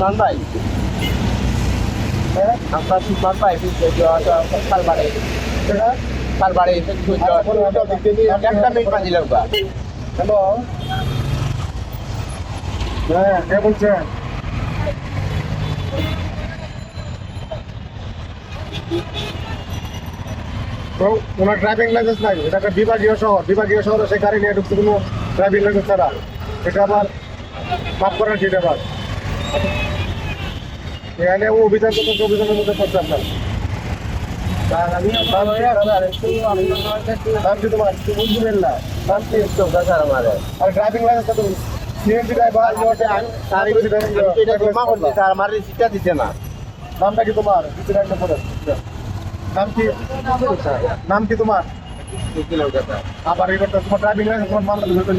নন ভাই একটা minute hello হ্যাঁ কে বলছেন তো ওনার ড্রাইভিং লাইসেন্স নাই। এটা একটা বিভাগীয় শহর। বিভাগীয় শহরে সে গাড়ি নিয়ে ঢুকছে কোনো ড্রাইভিং লাইসেন্স ছাড়া। এটা আবার মাফ করার ঠিক আবার। এখানে অভিযান করতে অভিযানের মধ্যে করছে আপনার। ড্রাইভিং লাইসেন্স সিএনজি ড্রাইভার আমার। না। নামটা কি তোমার? কি? নাম কি তোমার? আবার ড্রাইভিং লাইসেন্স তোমার মামলা দিবে তো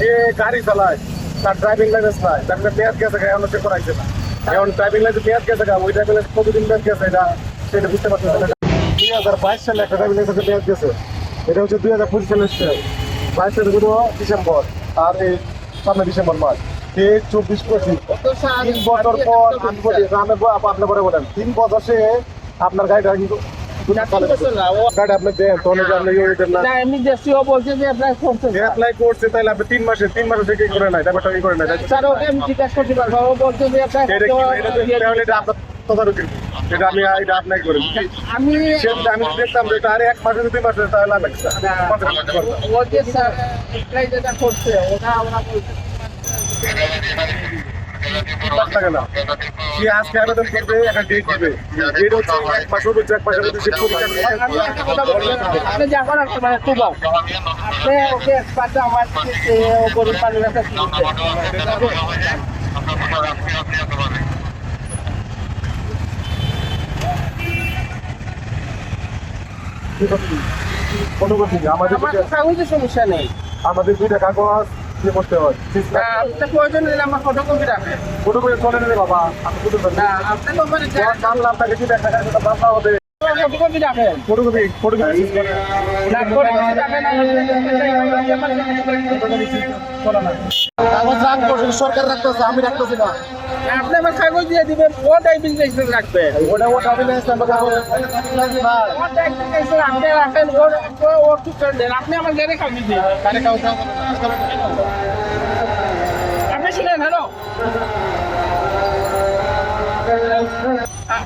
যে গাড়ি চালায় তার ড্রাইভিং লাইসেন্স নাই তার মেয়াদ গেছে এখন সে করাইছে না এখন ড্রাইভিং লাইসেন্স মেয়াদ গেছে ওই ড্রাইভিং কতদিন মেয়াদ গেছে এটা সেটা বুঝতে পারছেন না দুই হাজার বাইশ সালে একটা ড্রাইভিং লাইসেন্স মেয়াদ গেছে এটা হচ্ছে দুই হাজার পঁচিশ সালের বাইশ সালে কোনো ডিসেম্বর আর এই সামনে ডিসেম্বর মাস। এই চব্বিশ পঁচিশ তিন বছর পর আমি বলি আমি ব- আপনি পরে বলেন। তিন বছর সে আপনার গাড়িটা কিন্তু আপনি ইয়ে অ্যাপ্লাই করছে অ্যাপ্লাই করছে তাহলে আপনি তিন মাসে তিন মাসে থেকে করে নাই? ব্যাপারটা করে নাই? স্যার ওকে আমি জিজ্ঞাসা করতে পারব বলছে যে অ্যাপ্লাই এটা কি এটা তো তাহলে এটা আপনার এটা আমি এটা আপনাকে করি আমি সেটা আমি দেখতাম যে এটা আরে এক মাসে দুই মাসে তাহলে আমি ও যে স্যার যেটা করছে ওটা আমরা বলছি আজকে আবেদন করবে একটা ডেট দিবে ডেট হচ্ছে এক মাস হচ্ছে এক মাসের মধ্যে আপনি যা করার মানে খুব আপনি ওকে এক্সপার্ট আমার গরিব মানুষের ফটোকপি আমাদের দুইটা- কাগজের সমস্যা নেই। আমাদের দুইটা কাগজ দিয়ে করতে হয়। আপনি প্রয়োজন হলে আমার ফটোকপি রাখেন। ফটোকপি চলে নেবে বাবা আমি ফটো না আপনি তো আপনাকে কি দেখা যায় হবে। ফটোকপি রাখেন। ফটোকপি ফটোকপি না ফটোকপি রাখেন কাগজ রাখব সরকার রাখতেছে আমি রাখতেছি না। আপনি আমার কাগজ দিয়ে দিবেন ও লাইসেন্স রাখবেন ওটা কাগজ ও টাইপিং লাইসেন্স আপনি রাখেন ও- ও ঠিক করে দেন। আপনি আমার গাড়ি কাগজ আপনি শুনেন হ্যালো?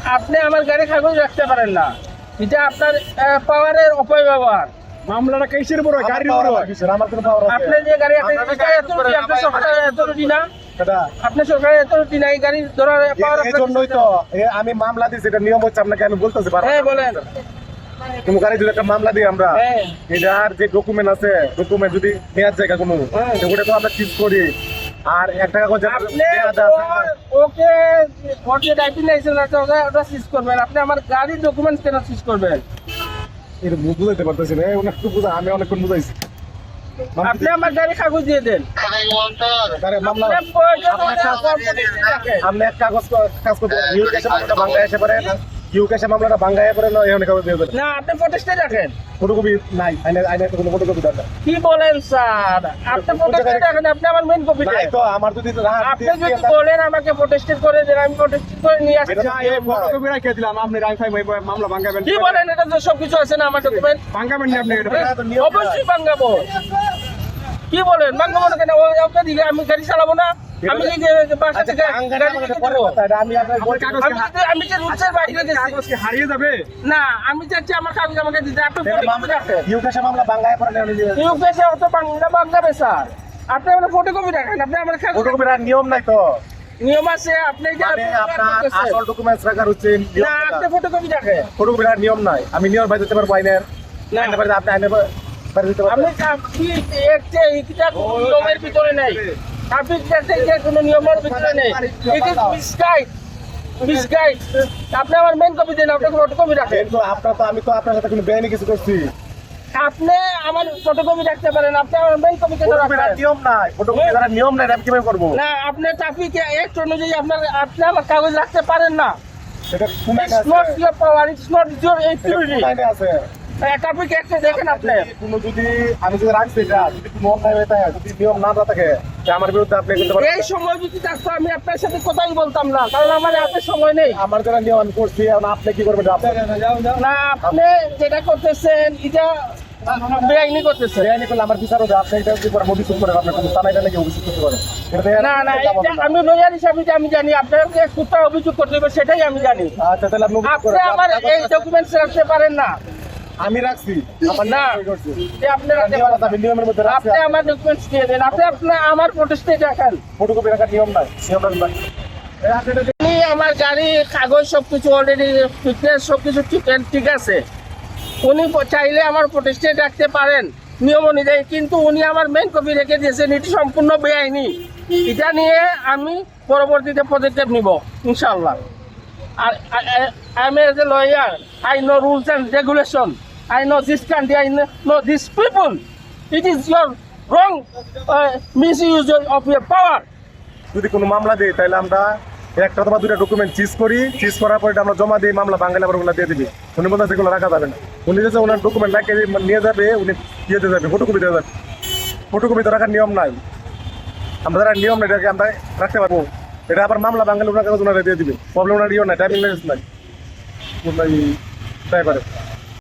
আপনি আমার গাড়ি কাগজ রাখতে পারেন না। এটা আপনার পাওয়ারের অপব্যবহার। মামলাটা কেসের বড় গাড়ির বড় আমার কোনো পাওয়ার আপনি যে গাড়ি আপনি এত আপনি সরকারের এত না আপনি সরকারের এত না এই গাড়ি ধরার পাওয়ার এই জন্যই তো আমি মামলা দিছি এটা নিয়ম হচ্ছে আপনাকে আমি বলতেছি পারব হ্যাঁ বলেন। তুমি গাড়ি যদি একটা মামলা দিই আমরা। হ্যাঁ। এটার যে ডকুমেন্ট আছে ডকুমেন্ট যদি নেওয়ার জায়গা কোনো হ্যাঁ। ওটা তো আমরা ঠিক করি। আর একটা কাগজ যেটা আপনি নেওয়া আছে, ওর- ওকে ড্রাইভিং লাইসেন্স আছে ওটা ওটা সিজ করবেন। আপনি আমার গাড়ির ডকুমেন্টস কেন সিজ করবেন? এটা বুঝাইতে পারতেছি না। অনেক বুঝা আমি অনেকক্ষণ বুঝাইছি। আপনি আমার গাড়ি কাগজ দিয়ে দেন। আপনি এক কাগজ কাজ করতে বাংলাদেশে পারে মামলাটা পরে না এখানে না আপনি প্রটেস্টে রাখেন। ফটোকপি নাই আইনে আইনে কোনো ফটোকপি দরকার। কি বলেন স্যার? আপনি প্রটেস্টে রাখেন আপনি আমার মেইন কপি নাই তো আমার যদি আপনি যদি বলেন আমাকে প্রটেস্ট করে দেন আমি প্রটেস্ট করে নিয়ে আসছি। এই ফটোকপি দিলাম আপনি রাইফাই মামলা ভাঙাবেন কি বলেন এটা তো সবকিছু আছে না আমার ডকুমেন্ট না আপনি এটা অবশ্যই ভাঙ্গাবো। কি বলেন ভাঙ্গাবো না কেন? ওকে দিকে আমি গাড়ি চালাবো না? আমি যে- বাসা থেকে আমি যে- বাইরে গেছি কাগজ কি হারিয়ে যাবে? না আমি চাচ্ছি আমার কাগজ আমাকে দিতে। আপনি ফটোকপি রাখেন। ইউ কেসে মামলা না ইউপিএসে অত বাংলা বাংলাবে স্যার আপনি আমার ফটোকপি রাখেন। আপনি আমার ফটোকপি রাখার নিয়ম নাই তো। নিয়ম আছে আপনি যে মানে আপনার আসল ডকুমেন্টস রাখার হচ্ছে না আপনি ফটোকপি রাখেন। ফটোকপি রাখার নিয়ম নাই। আমি নিয়ম বাইরে দিতে পারব আইনের। না। আপনি আইনের আপনি কি একটা কোনো নিয়মের ভিতরে নেই। আপনি দেখতে যে কোনো নিয়মের ভিতরে নেই। ইট ইজ মিসগাইড মিসগাইড আপনি আমার মেন কপি দেন আপনি ফটোকপি রাখেন আপনার তো আমি তো আপনার সাথে কোনো বেআইনি কিছু করছি। আপনি আমার ফটোকপি রাখতে পারেন আপনি আমার মেইন কপিকে ফটোকপি রাখার নিয়ম নাই ফটোকপি করার নিয়ম নাই আমি কীভাবে করব? না আপনি ট্রাফিক অ্যাক্ট অনুযায়ী আপনার আপনি আমার কাগজ রাখতে পারেন না। সেটা কোন আইনে ইটস নট আছে power it's not your authority কোন আইনে আছে ট্রাফিক দেখেন আপনি। কোনো যদি আমি যদি রাখছি এটা যদি কোনো অন্যায় হয়ে থাকে যদি নিয়ম না থাকে আমার বিরুদ্ধে আপনি করতে এই সময় যদি থাকতো আমি আপনার সাথে কোথায় বলতাম না কারণ আমার হাতে সময় নেই। আমার যারা নিয়ম আমি করছি আপনি কি করবেন? আপনি না আপনি যেটা করতেছেন এটা বেআইনি করতেছেন। বেআইনি করলে আমার বিচার হবে আপনি এটা যদি করেন অভিযোগ করেন আপনার কোনো থানায় গেলে অভিযোগ করতে পারেন না। না আমি লয়ার হিসাবে যে আমি জানি আপনাকে কোথায় অভিযোগ করতে হবে সেটাই আমি জানি। আচ্ছা তাহলে আপনি। আমার এই ডকুমেন্টস রাখতে পারেন না। আমি রাখছি। না। আপনি রাখতে নিয়মের মধ্যে আপনি আমার ডকুমেন্টস দিয়ে দেন। আপনি আপনার আমার প্রোটেস্টে রাখেন ফটোকপি রাখার নিয়ম নাই। নিয়ম আপনি আমার গাড়ি কাগজ সবকিছু অলরেডি ফিটনেস সবকিছু ঠিক ঠিক আছে। উনি চাইলে আমার প্রতিষ্ঠান রাখতে পারেন নিয়ম অনুযায়ী। কিন্তু উনি আমার মেন কপি রেখে দিয়েছেন। এটি সম্পূর্ণ বেআইনি। এটা নিয়ে আমি পরবর্তীতে পদক্ষেপ নিব ইনশাল্লাহ আর I am as a lawyer I know rules and regulation I know this country I know this people it is your wrong misuse of your power যদি কোনো মামলা দিই তাহলে আমরা একটা অথবা দুটা ডকুমেন্ট চিজ করি। চিজ করার পরে আমরা জমা দিই মামলা বাঙালি আবার ওগুলো দিয়ে দিবি। উনি বলতে সেগুলো রাখা যাবে না। উনি যে ওনার ডকুমেন্ট রাখে নিয়ে যাবে, উনি দিয়ে দিয়ে যাবে ফটোকপি দিয়ে যাবে। ফটোকপি তো রাখার নিয়ম নাই। আমরা যারা নিয়ম নাই, এটাকে আমরা রাখতে পারব। এটা আবার মামলা বাঙালি ওনার কাছে ওনারা দিয়ে দিবে। প্রবলেম ওনার ইয়ে নাই টাইমিং লেগেছে নাই। তাই করে।